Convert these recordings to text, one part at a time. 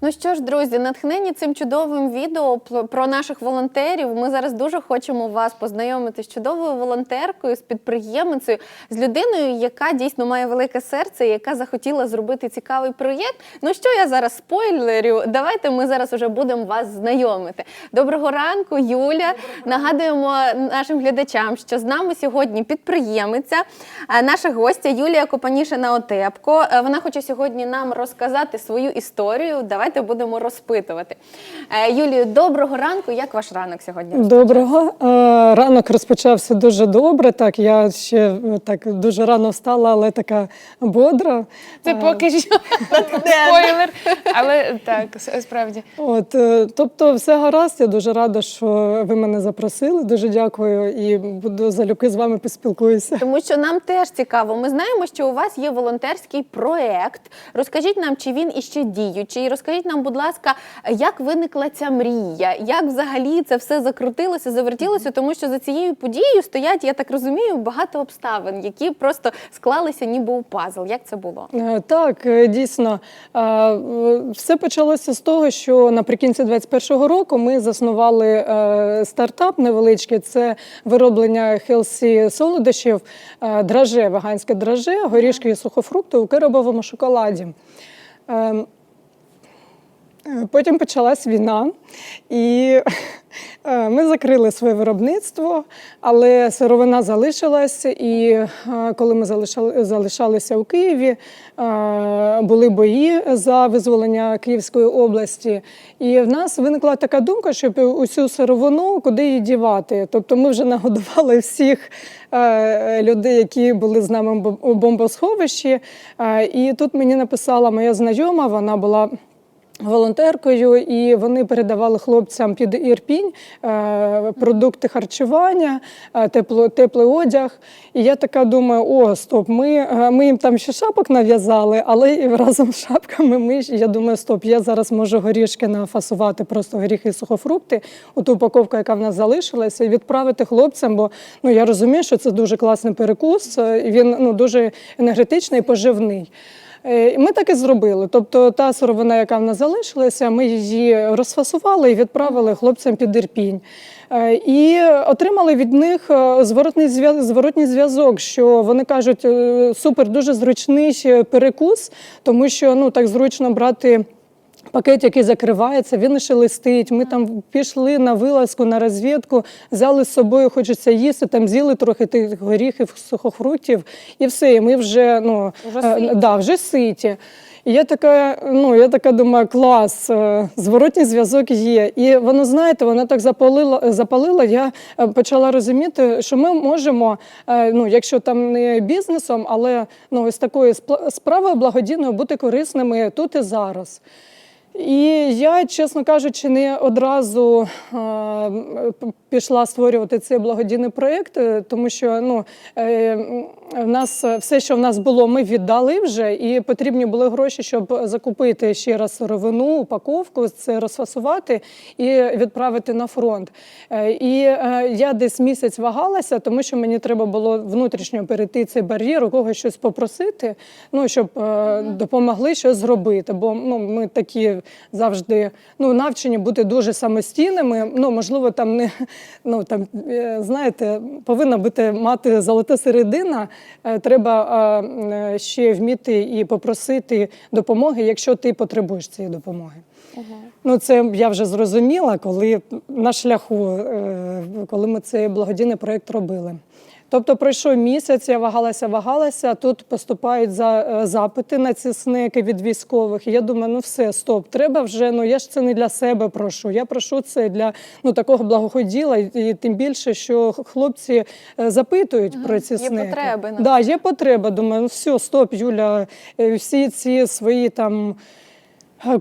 Ну що ж, друзі, натхнені цим чудовим відео про наших волонтерів. Ми зараз дуже хочемо вас познайомити з чудовою волонтеркою, з підприємницею, з людиною, яка дійсно має велике серце, яка захотіла зробити цікавий проєкт. Ну що я зараз спойлерю? Давайте ми зараз уже будемо вас знайомити. Доброго ранку, Юля. Нагадуємо нашим глядачам, що з нами сьогодні підприємиця, наша гостя Юлія Копанішина Отепко. Е, Вона хоче сьогодні нам розказати свою історію. Давайте будемо розпитувати. Е, Юлію, доброго ранку. Як ваш ранок сьогодні? Доброго. Е, Ранок розпочався дуже добре. Так, я ще е, так дуже рано встала, але така бодра. Це поки що спойлер, але так, справді. От, тобто, все гаразд. Я дуже рада, що ви мене запросили. Дуже дякую і буду залюбки з вами поспілкуюся. Тому що нам теж цікаво. Ми знаємо, що у вас є волонтерський проект. Розкажіть нам, чи він іще діючий. Розкажіть нам, будь ласка, як виникла ця мрія? Як взагалі це все закрутилося, завертілося? Тому що за цією подією стоять, я так розумію, багато обставин, які просто склалися ніби у пазл. Як це було? Е, Так, е, дійсно. Все почалося з того, що наприкінці 2021 року ми заснували е, стартап невеличкий. Це вироблення хелсі солодощів, драже, веганське драже, горішки і сухофрукти у керобовому шоколаді. Е, Потім почалась війна, і е, ми закрили своє виробництво, але сировина залишилась. І е, коли ми залишалися у Києві, були бої за визволення Київської області. І в нас виникла така думка, щоб усю сировину куди її дівати. Тобто ми вже нагодували всіх людей, які були з нами у бомбосховищі. І тут мені написала моя знайома, вона була волонтеркою, і вони передавали хлопцям під Ірпінь е, продукти харчування, е, тепло, теплий одяг. І я така думаю: о, стоп, ми, е, ми їм там ще шапок нав'язали, але і разом з шапками ми я думаю, стоп, я зараз можу горішки нафасувати, просто горіхи і сухофрукти, у ту упаковку, яка в нас залишилася, і відправити хлопцям. Бо ну я розумію, що це дуже класний перекус. Він ну дуже енергетичний і поживний. Е, Ми так і зробили. Тобто та сировина, яка в нас залишилася, ми її розфасували і відправили хлопцям під Ірпінь. Е, І отримали від них е, зворотний зв'язок зворотній зв'язок, що вони кажуть, супер, дуже зручний перекус, тому що ну так зручно брати. Пакет, який закривається, він ще листить. Ми там пішли на вилазку, на розвідку, взяли з собою, хочеться їсти, там з'їли трохи тих горіхів, сухофруктів, і все. І ми вже ну Вже е, ситі. да, вже ситі. І я така, ну я така думаю, клас, е, зворотній зв'язок є. І воно, знаєте, воно так запалило, запалило. Я е, почала розуміти, що ми можемо, е, ну якщо там не бізнесом, але ну ось такою справою благодійною бути корисними тут і зараз. І я, чесно кажучи, не одразу пішла створювати цей благодійний проєкт, е, тому що ну, е, в нас е, все, що в нас було, ми віддали вже, і потрібні були гроші, щоб закупити ще раз сировину, упаковку, це розфасувати і відправити на фронт. І я десь місяць вагалася, тому що мені треба було внутрішньо перейти цей бар'єр, у когось щось попросити, ну щоб допомогли щось зробити. Бо ну ми такі завжди ну навчені бути дуже самостійними. Ну можливо, там не ну там е, знаєте, повинна бути мати золота середина. Е, Треба е, ще вміти і попросити допомоги, якщо ти потребуєш цієї допомоги. Ну, це я вже зрозуміла, коли на шляху, коли ми цей благодійний проект робили. Тобто пройшов місяць, я вагалася, вагалася. Тут поступають за е, запити на ці снеки від військових. І я думаю, ну все, стоп, треба вже. Ну я ж це не для себе прошу. Я прошу це для ну такого благоходіла, і, тим більше, що хлопці е, запитують про ці Є снеки. потреби, ну. Да, є потреба. Думаю, ну все, стоп, Юля, е, всі ці свої там.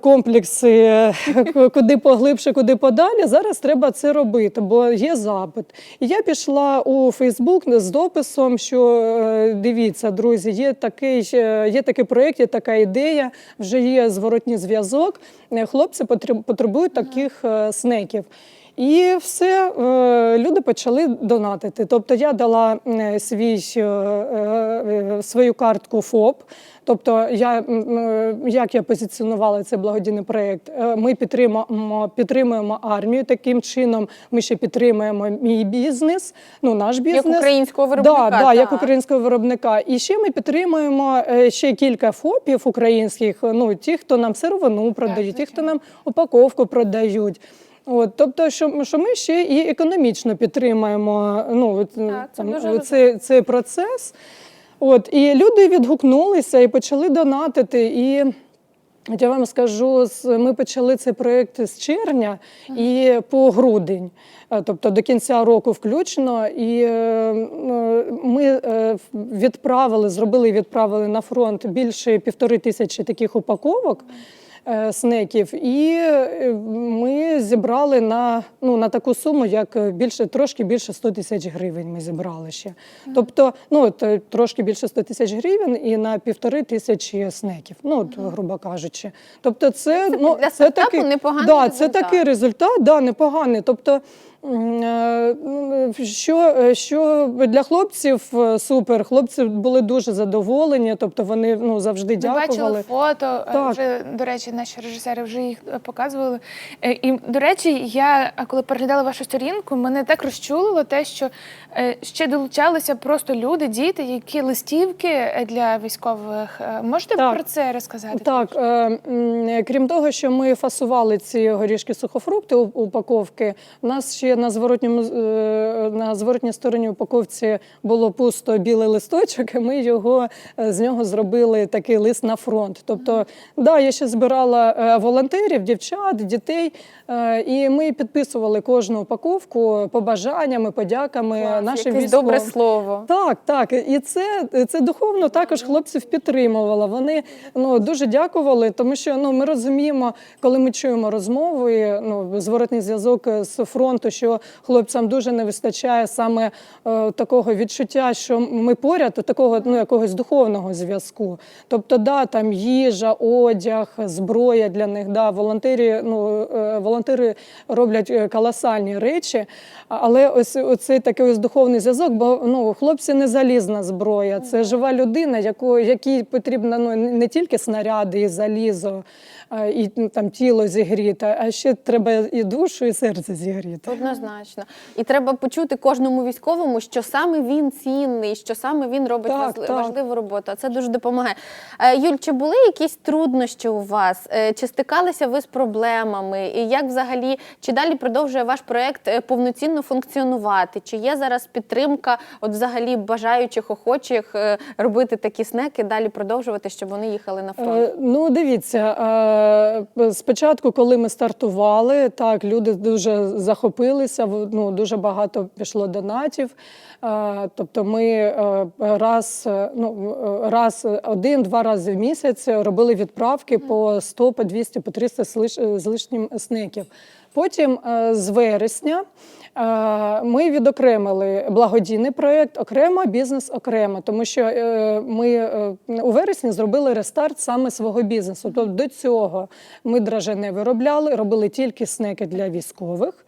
Комплекси, куди поглибше, куди подалі. Зараз треба це робити, бо є запит. І я пішла у Фейсбук з дописом, що е, дивіться, друзі, є такий, е, є такий проєкт, є така ідея, вже є зворотній зв'язок. Е, Хлопці потреб- потребують таких снеків. І все, люди почали донатити. Тобто я дала е, свій, е, е, свою картку ФОП. Тобто, я, як я позиціонувала цей благодійний проєкт, Е, ми підтримуємо, підтримуємо армію. Таким чином ми ще підтримуємо мій бізнес, ну наш бізнес. Як українського виробника. Да, да, як українського виробника. І ще ми підтримуємо ще кілька ФОПів українських, ну ті, хто нам сировину продають, ті, хто нам упаковку продають. От, тобто, що, що ми ще і економічно підтримуємо ну, Так, це там, дуже е, цей, цей процес. От, і люди відгукнулися і почали донатити. І От я вам скажу, ми почали цей проєкт з червня і по грудень, тобто до кінця року включно. І е, е, ми е, відправили, зробили і відправили на фронт більше півтори тисячі таких упаковок. Е, Снеків, і е, ми зібрали на, ну, на таку суму, як більше, трошки більше 100 тисяч гривень. Ми зібрали ще. Тобто, ну от, е, трошки більше 100 тисяч гривень і на півтори тисячі снеків. Ну, от, грубо кажучи. Тобто, це, ну, для це такий, да, результат. Це такий результат, да, непоганий. Тобто, е, що, е, що для хлопців е, супер, хлопці були дуже задоволені, тобто вони ну, завжди Ми дякували. бачили фото, е, Так. вже, до речі, наші режисери вже їх е, показували. Е, І, до речі, я е, коли переглядала вашу сторінку, мене так розчулило те, що е, ще долучалися просто люди, діти, які листівки е, для військових. Е, Можете Так. про це розказати? Так, е, крім того, що ми фасували ці горішки сухофрукти упаковки, у нас ще на зворотньому е, на зворотній стороні упаковці було пусто білий листочок, і ми його е, з нього зробили такий лист на фронт. Тобто, да, я ще збирала е, волонтерів, дівчат, дітей, і ми підписували кожну упаковку побажаннями, подяками Клас, нашим якесь військовим. добре слово. Так, так. І це, це духовно також хлопців підтримувало. Вони ну, дуже дякували, тому що ну, ми розуміємо, коли ми чуємо розмови, ну, зворотний зв'язок з фронту, що хлопцям дуже не вистачає саме е, такого відчуття, що ми поряд, такого ну, якогось духовного зв'язку. Тобто, да, там їжа, одяг, зброя для них. Да, волонтери, ну, е, волонтери роблять е, колосальні речі, але ось оцей такий ось духовний зв'язок, бо ну, хлопці не залізна зброя, це жива людина, яку, якій потрібно ну, не тільки снаряди і залізо, і ну, там тіло зігріти, а ще треба і душу, і серце зігріти. Однозначно. І треба почути кожному військовому, що саме він цінний, що саме він робить Так, важли- так. важливу роботу. А Це дуже допомагає. Е, Юль, чи були якісь труднощі у вас? Е, Чи стикалися ви з проблемами? І як взагалі, чи далі продовжує ваш проект е, повноцінно функціонувати? Чи є зараз підтримка от взагалі бажаючих, охочих е, робити такі снеки, далі продовжувати, щоб вони їхали на фронт? Е, Ну, дивіться, спочатку, коли ми стартували, так люди дуже захопилися. Ну дуже багато пішло донатів. Тобто, ми раз, ну раз один-два рази в місяць робили відправки по 100, по 200, по 300 з з лишнім снеків. Потім е, з вересня. Е, Ми відокремили благодійний проєкт, окремо бізнес окремо, тому що е, ми у вересні зробили рестарт саме свого бізнесу. Тобто до цього ми драже не виробляли, робили тільки снеки для військових.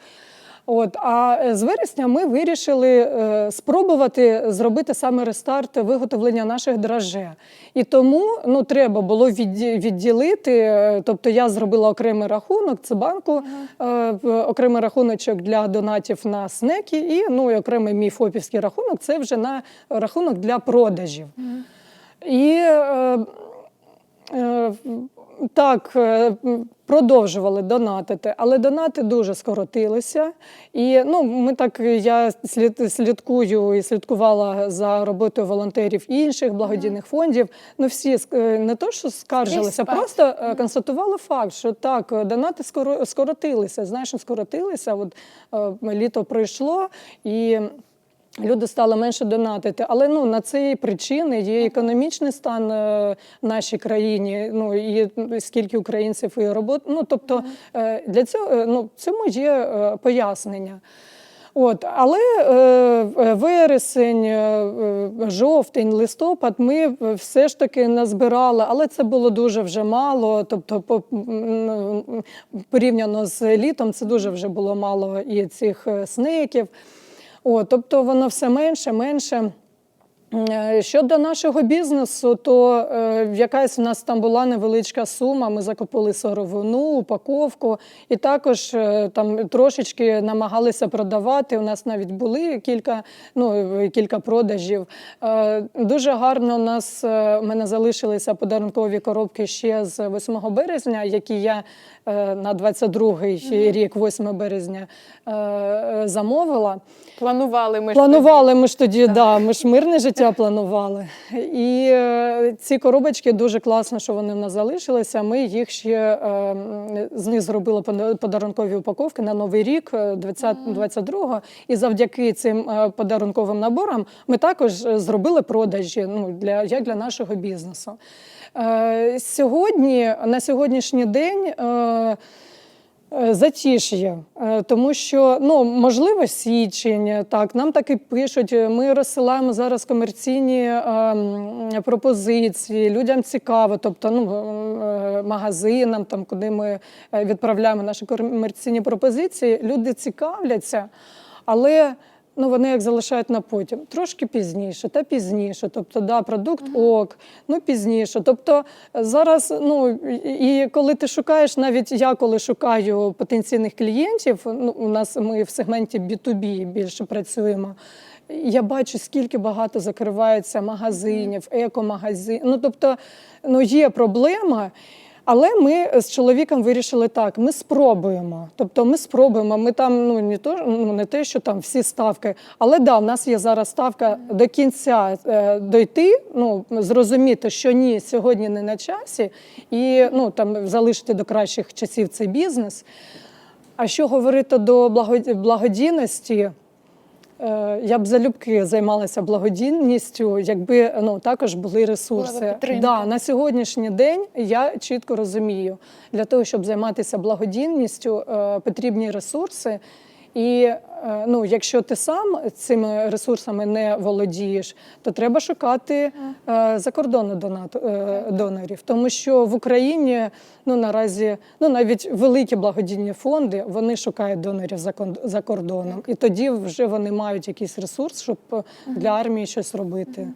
От, а е, з вересня ми вирішили е, спробувати зробити саме рестарт виготовлення наших драже. І тому ну, треба було відді- відділити. е, Тобто я зробила окремий рахунок, це банку, е, окремий рахуночок для донатів на снеки, і ну, і окремий мій ФОПівський рахунок це вже на рахунок для продажів. І е, е, так, е, продовжували донатити, але донати дуже скоротилися. І ну, ми так, я слід, слідкую і слідкувала за роботою волонтерів інших благодійних фондів. Ну, всі е, не то, що скаржилися, просто е, констатували факт, що так, донати скоро, скоротилися. Знаєш, скоротилися. От літо пройшло і. Люди стали менше донатити, але ну на це причини є економічний стан е, в нашій країні. Ну і скільки українців і робот. Ну тобто е, для цього е, ну цьому є е, пояснення. От, але е, вересень, е, жовтень, листопад ми все ж таки назбирали, але це було дуже вже мало. Тобто, по, порівняно з літом, це дуже вже було мало і цих снеків. От, тобто воно все менше, менше. Е, Щодо нашого бізнесу, то е, якась у нас там була невеличка сума. Ми закупили сировину, упаковку, і також е, там трошечки намагалися продавати. У нас навіть були кілька, ну, кілька продажів. Дуже гарно у нас у мене залишилися подарункові коробки ще з 8 березня, які я на 22-й рік, 8 березня, е, е, замовила. Планували ми ж Планували ми ж тоді, да, ми ж мирне життя планували. І е, ці коробочки дуже класно, що вони в нас залишилися. Ми їх ще е, з них зробили подарункові упаковки на новий рік, е, 20, 22-го. І завдяки цим е, подарунковим наборам ми також е, зробили продажі ну, для, як для нашого бізнесу. Е, сьогодні, на сьогоднішній день. Е, Е, Затіш'я, тому що ну можливо січень. Так нам так і пишуть. Ми розсилаємо зараз комерційні пропозиції. Людям цікаво, тобто ну магазинам, там куди ми відправляємо наші комерційні пропозиції. Люди цікавляться, але. Ну, вони як залишають на потім, трошки пізніше та пізніше. Тобто, да, продукт ок, ну пізніше. Тобто зараз, ну і і коли ти шукаєш, навіть я коли шукаю потенційних клієнтів, ну у нас ми в сегменті B2B більше працюємо. Я бачу, скільки багато закривається магазинів, екомагазинів. Ну тобто, ну є проблема. Але ми з чоловіком вирішили так: ми спробуємо. Тобто, ми спробуємо. Ми там ну не то ну не те, що там всі ставки, але да, в нас є зараз ставка до кінця е, дойти. Ну зрозуміти, що ні, сьогодні не на часі, і ну там залишити до кращих часів цей бізнес. А що говорити до благоді- благодійності? Е, Я б залюбки займалася благодійністю, якби ну також були ресурси. Да, на сьогоднішній день я чітко розумію, для того, щоб займатися благодійністю, е, потрібні ресурси. І е, ну, якщо ти сам цими ресурсами не володієш, то треба шукати е, закордонну донат, е, донорів. Тому що в Україні ну, наразі ну, навіть великі благодійні фонди вони шукають донорів за, за кордоном. І тоді вже вони мають якийсь ресурс, щоб для армії щось робити.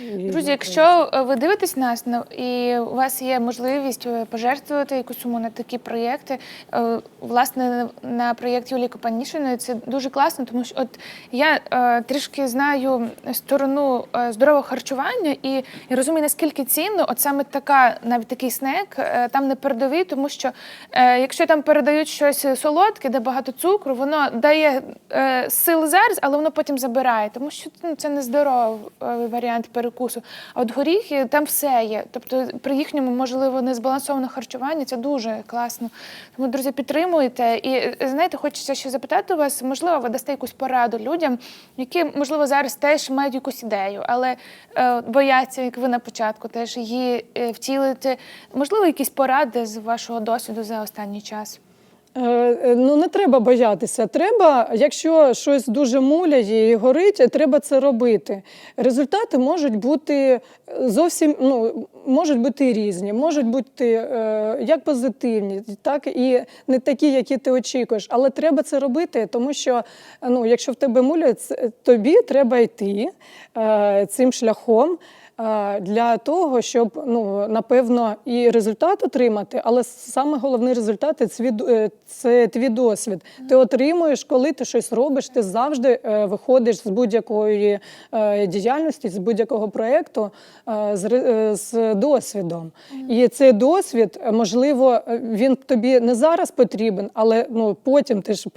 Друзі, якщо е, ви дивитесь нас і у вас є можливість е, пожертвувати якусь суму на такі проєкти, е, власне, на проєкт Юлії Копанішиної це дуже класно, тому що от я трішки знаю сторону здорового харчування і, розумію, наскільки цінно, от саме така, навіть такий снек, там не передовий, тому що якщо там передають щось солодке, де багато цукру, воно дає сил зараз, але воно потім забирає, тому що ну, це не здоровий е, варіант перекусу. А от горіхи там все є. Тобто при їхньому, можливо, незбалансоване харчуванні це дуже класно. Тому, друзі, підтримуйте. І е, знаєте, хочеться ще запитати вас, можливо, ви дасте якусь пораду людям, які, можливо, зараз теж мають якусь ідею, але е, бояться, як ви на початку, теж її е, втілити. Можливо, якісь поради з вашого досвіду за останній час. Е, е, Ну не треба боятися. Треба, якщо щось дуже муляє і горить, треба це робити. Результати можуть бути зовсім ну можуть бути різні, можуть бути е, як позитивні, так і не такі, які ти очікуєш. Але треба це робити, тому що ну, якщо в тебе муляє, тобі треба йти е, цим шляхом. Для того, щоб ну напевно і результат отримати, але саме головний результат це твій, д- е, це твій досвід. Ти отримуєш, коли ти щось робиш, ти завжди е, виходиш з будь-якої е, діяльності, з будь-якого проєкту з, досвідом. І цей досвід, можливо, він тобі не зараз потрібен, але ну потім ти ж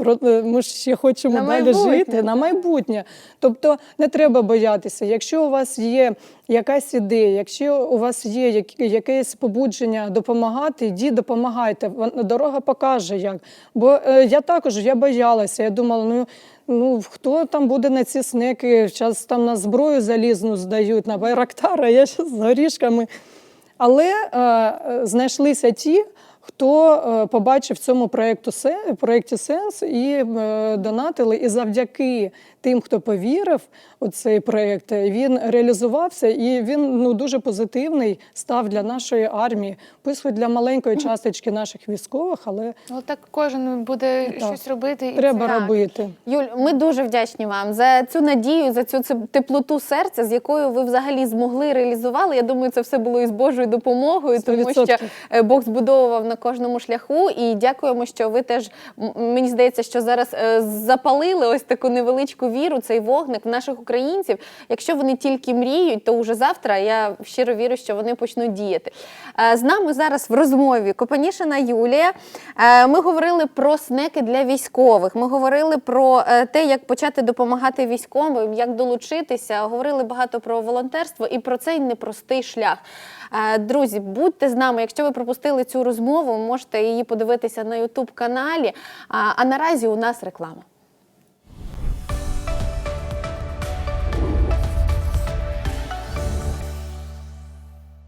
ми ж ще хочемо На далі майбутнє, жити на майбутнє. Тобто не треба боятися. Якщо у вас є якась ідея, якщо у вас є якесь побудження допомагати, йдіть, допомагайте. Дорога покаже як. Бо е, я також я боялася. Я думала, ну. Ну, хто там буде на ці снеки? Зараз там на зброю залізну здають, на байрактара, я ще з горішками. Але е, е, знайшлися ті, хто е, побачив в цьому проєкту се- проєкті сенс і е, донатили. І завдяки тим, хто повірив у цей проєкт, він реалізувався і він ну дуже позитивний став для нашої армії. Писують для маленької часточки наших військових, але Але так кожен буде Так. щось робити. і треба це- Так. робити. Юль, ми дуже вдячні вам за цю надію, за цю цю теплоту серця, з якою ви взагалі змогли реалізували. Я думаю, це все було із Божою допомогою, тому що 100%. е, Бог збудовував на кожному шляху. І дякуємо, що ви теж мені здається, що зараз е, запалили ось таку невеличку віру, цей вогник в наших українців. Якщо вони тільки мріють, то уже завтра я щиро вірю, що вони почнуть діяти. Е, З нами зараз в розмові Копанішина Юлія. Е, Ми говорили про снеки для військових. Ми говорили про те, як почати допомагати військовим, як долучитися. Говорили багато про волонтерство і про цей непростий шлях. Е, Друзі, будьте з нами. Якщо ви пропустили цю розмову, можете її подивитися на Ютуб каналі. А наразі у нас реклама.